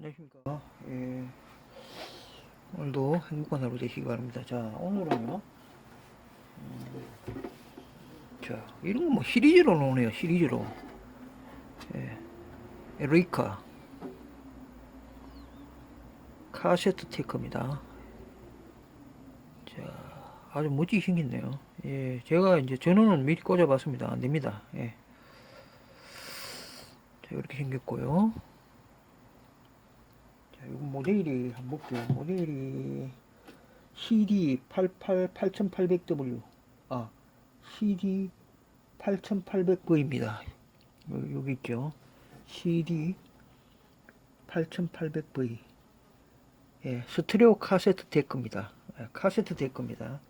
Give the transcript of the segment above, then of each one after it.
안녕하십니까. 예. 오늘도 행복한 하루 되시기 바랍니다. 자, 오늘은요. 음, 자, 이런 거 뭐 시리즈로 나오네요. 시리즈로. 예. 에로이카. 카세트 테크입니다. 자, 아주 멋지게 생겼네요. 예, 제가 이제 전원은 미리 꽂아봤습니다. 안 됩니다. 예. 자, 이렇게 생겼고요. 자, 이거 모델이 한번 볼게요. 모델이 CD 88 8800W. 아, CD 8800V입니다. 여기 있죠. CD 8800V. 예, 스트레오 카세트 데크입니다. 예, 카세트 데크입니다.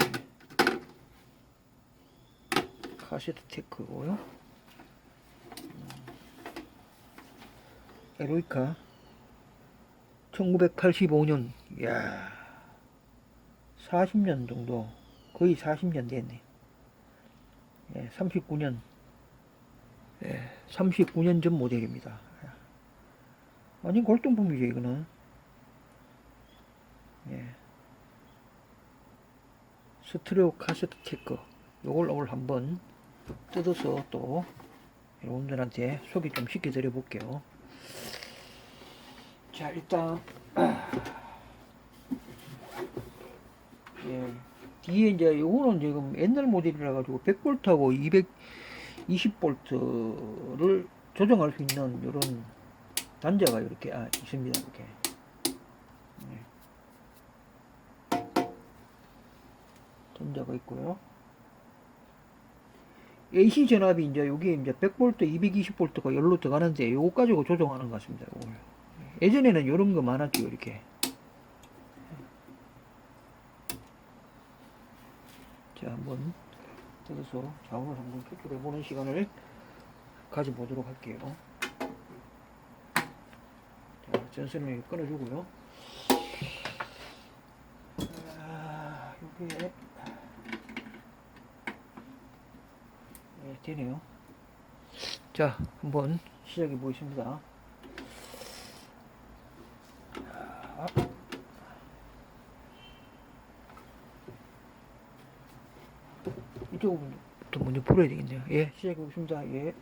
예. 카세트 데크고요. 에로이카 1985년 야 40년 정도 거의 40년 됐네. 예, 39년. 예, 39년 전 모델입니다. 완전 골동품이죠 이거는. 예. 스트레오 카세트 테크. 요걸 오늘 한번 뜯어서 또 여러분들한테 소개 좀 시켜드려 볼게요 자 일단 예 뒤에 이제 요거는 지금 옛날 모델이라 가지고 100볼트하고 220볼트를 조정할 수 있는 이런 단자가 이렇게 아, 있습니다 이렇게 네. 단자가 있고요 AC 전압이 이제 여기 이제 100볼트, 220볼트가 열로 들어가는데 요거 가지고 조정하는 것 같습니다. 요걸. 예전에는 이런 거 많았죠, 이렇게. 자, 한번 뜯어서 자원을 한번 추출해 보는 시간을 가져보도록 할게요. 자, 전선을 끊어주고요. 아, 여기에 네, 되네요. 자, 한번 시작해 보겠습니다. 자. 이쪽부터 먼저 풀어야 되겠네요. 예, 시작해 보겠습니다. 예.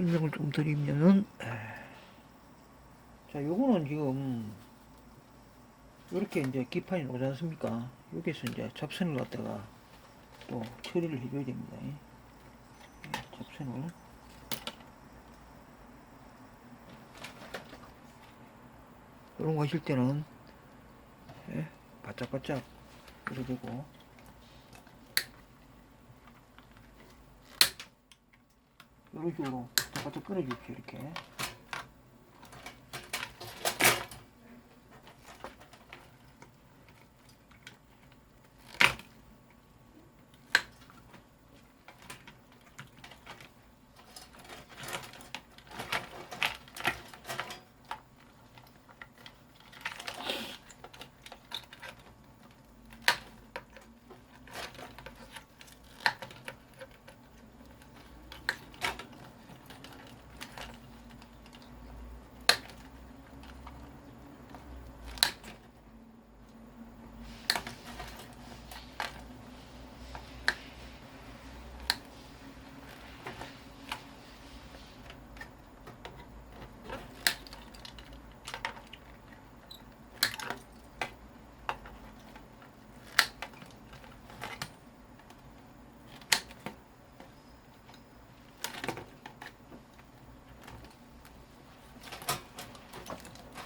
설명을 좀 드리면은 에, 자 요거는 지금 이렇게 이제 기판이 나오지 않습니까? 여기서 이제 접선을 갖다가 또 처리를 해줘야 됩니다. 예, 접선을. 이런 거 하실 때는 예, 바짝바짝 이렇게 되고. 이런 식으로 바짝 끊어주십시오 이렇게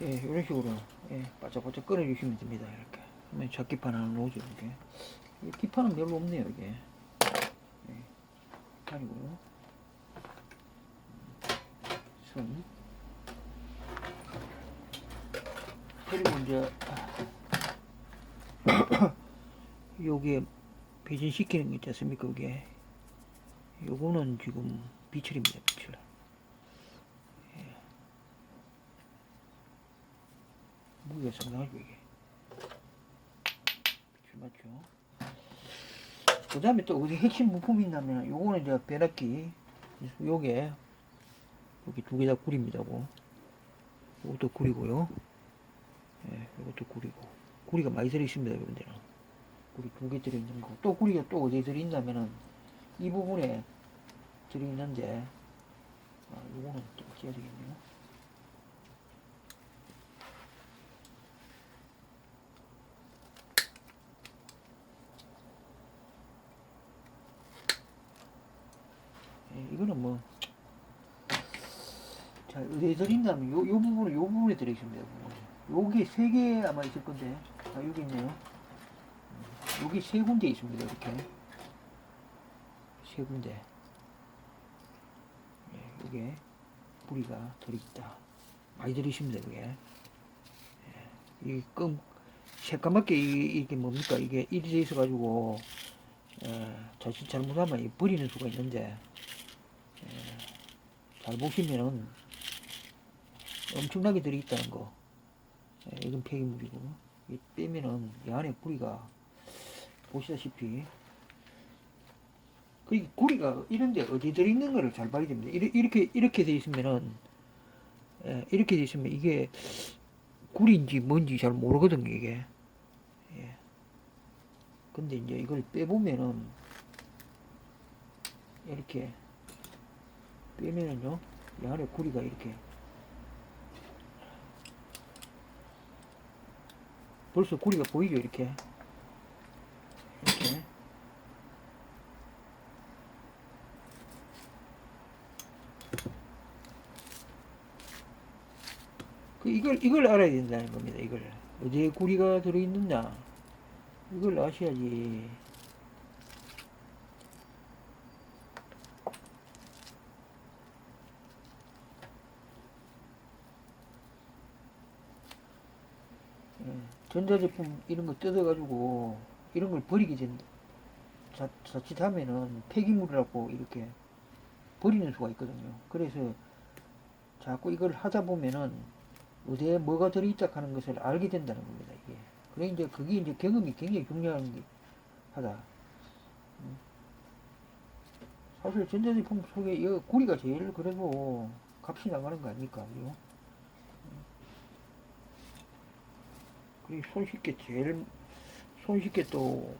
예, 이런 식으로 예, 바짝바짝 끊어주시면 됩니다. 이렇게. 그러면 잡기판 하나 놓죠 이렇게. 이 기판은 별로 없네요 이게. 예, 기판이고요. 선. 그리고 이제 요게 배진시키는 거 있지 않습니까? 그게 요거는 지금 비철입니다. 비철. 무게가 상당하죠 이게. 줄 맞죠? 그 다음에 또 어디 핵심 부품이 있냐면 요거는 이제 변압기 요게. 여기 두 개 다 구립니다고. 요것도 구리고요. 예, 요것도 구리고. 구리가 많이 들어있습니다 여러분들은 구리 두 개 들어있는 거또 구리가 또 어디에 들어있냐면은 이 부분에 들어있는데 아, 요거는 또 어찌 해야 되겠네요 예, 이거는 뭐, 자, 어디에 들어있냐면, 요, 요 부분에, 요 부분에 들어있습니다. 요 부분에. 요게 세 개 아마 있을 건데, 아, 여기 있네요. 음, 여기 세 군데 있습니다, 이렇게. 세 군데. 예, 요게, 뿌리가 들어있다. 많이 들어있습니다, 그게. 예, 이 껌, 새까맣게 이, 이게 뭡니까? 이게 이리 돼 있어가지고, 예, 자칫 잘못하면 이 버리는 수가 있는데, 예, 잘 보시면은 엄청나게 들어있다는 거. 예, 이건 폐기물이고, 이 빼면은 이 안에 구리가 보시다시피 그 구리가 이런데 어디 들어있는 거를 잘 봐야 됩니다. 이렇게 이렇게, 돼 있으면은 예, 이렇게 돼 있으면 이게 구리인지 뭔지 잘 모르거든요 이게. 예. 근데 이제 이걸 빼보면은 이렇게 빼면은요 이 안에 구리가 이렇게. 벌써 구리가 보이죠 이렇게. 이렇게. 그 이걸 이걸 알아야 된다는 겁니다 이걸. 어디에 구리가 들어있느냐. 이걸 아셔야지 예, 전자제품 이런 거 뜯어가지고 이런 걸 버리게 된다. 자, 자칫하면은 폐기물이라고 이렇게 버리는 수가 있거든요. 그래서 자꾸 이걸 하다 보면은 어디에 뭐가 들어있다 하는 것을 알게 된다는 겁니다. 이게. 그래 이제 그게 이제 경험이 굉장히 중요한 게 하다. 음. 사실 전자제품 속에 이 구리가 제일 그래도 값이 나가는 거 아닙니까? 그죠? 그리고 손쉽게 제일 손쉽게 또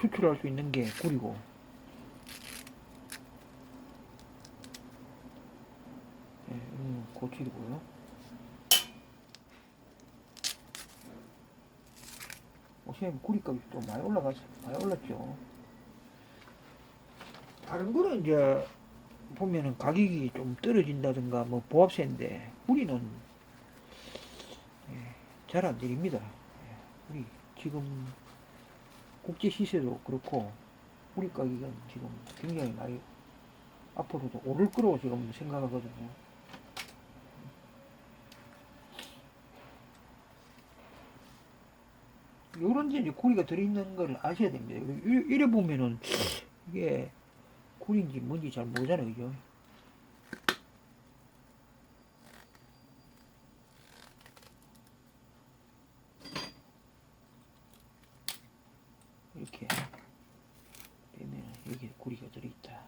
추출할 수 있는 게 꿀이고 고추이고요. 어차피 구리값이 또 많이 올라갔, 많이 올랐죠. 다른 거는 이제 보면은 가격이 좀 떨어진다든가 뭐 보합세인데 우리는 예, 잘 안 내립니다. 예, 우리 지금 국제 시세도 그렇고 우리 가격은 지금 굉장히 많이 앞으로도 오를 거라고 지금 생각하거든요. 요런 데 이제 구리가 들어있는 걸 아셔야 됩니다. 이래 보면은 이게 구리인지 뭔지 잘 모르잖아요. 그죠? 이렇게 빼면 여기 구리가 들어있다.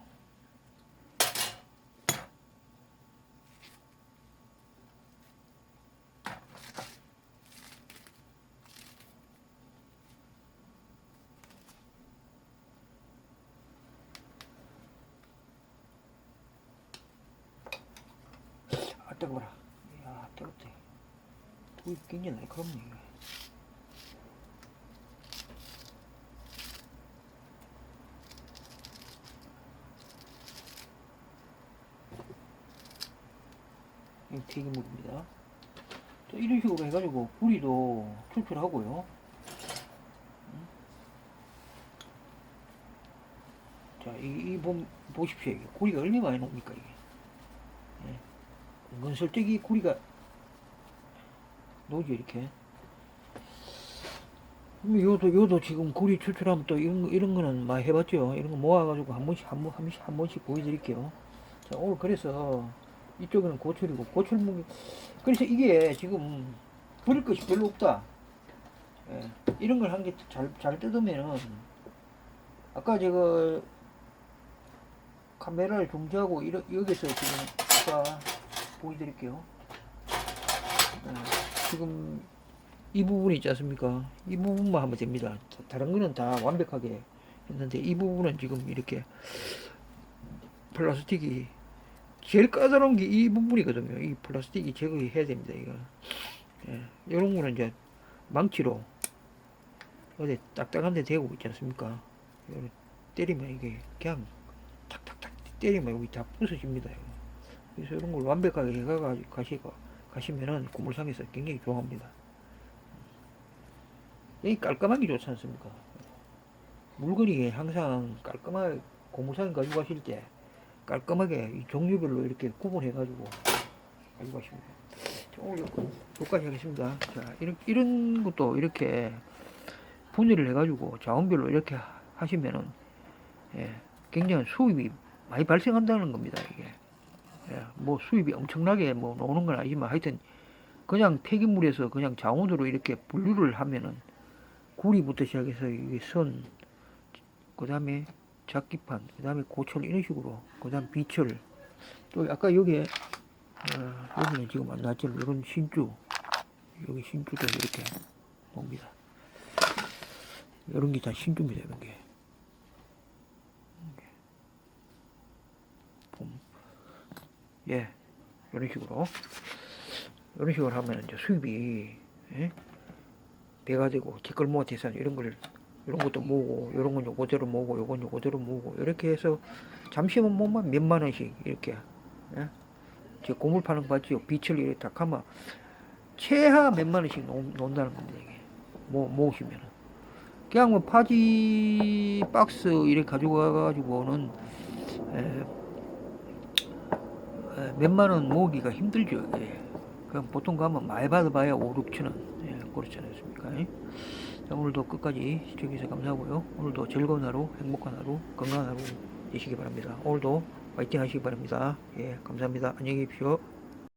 아 뜨거워라. 이야 뜨겁대. 불이 굉장히 날카롭네. 이거. 이 튀김물입니다. 또 이런 식으로 해가지고 구리도 추출하고요. 음. 자, 이, 이 보, 보십시오. 이게 구리가 얼마나 많이 나옵니까, 이게. 예. 은근슬쩍이 구리가 노지, 이렇게. 음, 요도, 요도 지금 구리 추출하면 또 이런, 거- 이런 거는 많이 해봤죠. 이런 거 모아가지고 한 번씩, 한 번, 한 번씩, 한 번씩 보여드릴게요. 자, 오늘 그래서 이쪽에는 고철이고, 고철무기. 그래서 이게 지금 버릴 것이 별로 없다. 예, 이런 걸 한개 잘, 잘 뜯으면은, 아까 제가 카메라를 중지하고, 이러, 여기서 지금, 아까 보여드릴게요. 예, 지금 이 부분이 있지 않습니까? 이 부분만 하면 됩니다. 다- 다른 거는 다 완벽하게 했는데, 이 부분은 지금 이렇게 플라스틱이 제일 까다로운 게 이 부분이거든요. 이 플라스틱이 제거해야 됩니다. 이거. 예, 이런 거는 이제 망치로 어디 딱딱한 데 대고 있지 않습니까? 때리면 이게 그냥 탁탁탁 때리면 여기 다 부서집니다. 이거. 그래서 이런 걸 완벽하게 해가 가시고 가시면은 고물상에서 굉장히 좋아합니다. 이 깔끔하게 좋지 않습니까? 물건이 항상 깔끔하게 고물상에 가지고 가실 때 깔끔하게 이 종류별로 이렇게 구분해 가지고 가지고 가십니다. 자, 오늘 여기까지 하겠습니다. 자, 이런, 이런 것도 이렇게 분해를 해가지고 자원별로 이렇게 하시면은, 예, 굉장히 수입이 많이 발생한다는 겁니다, 이게. 예, 뭐 수입이 엄청나게 뭐 나오는 건 아니지만 하여튼 그냥 폐기물에서 그냥 자원으로 이렇게 분류를 하면은 구리부터 시작해서 이게 선, 그 다음에 잡기판, 그 다음에 고철 이런 식으로, 그 다음 비철, 또 아까 여기에, 어, 여기는 지금 안 나왔지만 이런 신주, 여기 신주도 이렇게 봅니다. 이런 게 다 신주입니다, 이런 게. 예, 이런 식으로. 이런 식으로 하면 이제 수입이, 예? 배가 되고, 뒷걸모아 대산 이런 걸 이런 것도 모으고 이런 건 요거대로 모으고 요건 요거대로 모으고 이렇게 해서 잠시만 뭐만 몇만 원씩 이렇게 예? 제 고물 파는 거 봤죠 빛을 이렇게 딱 하면 최하 몇만 원씩 놓, 놓는다는 겁니다 이게 모, 모으시면은 그냥 뭐 파지 박스 이렇게 가지고 가가지고는 에, 에, 몇만 원 모으기가 힘들죠 이게 그냥 보통 가면 많이 받아봐야 5, 6천 원 예, 그렇지 않습니까 예? 자, 오늘도 끝까지 시청해주셔서 감사하고요. 오늘도 즐거운 하루, 행복한 하루, 건강한 하루 되시기 바랍니다. 오늘도 화이팅 하시기 바랍니다. 예, 감사합니다. 안녕히 계십시오.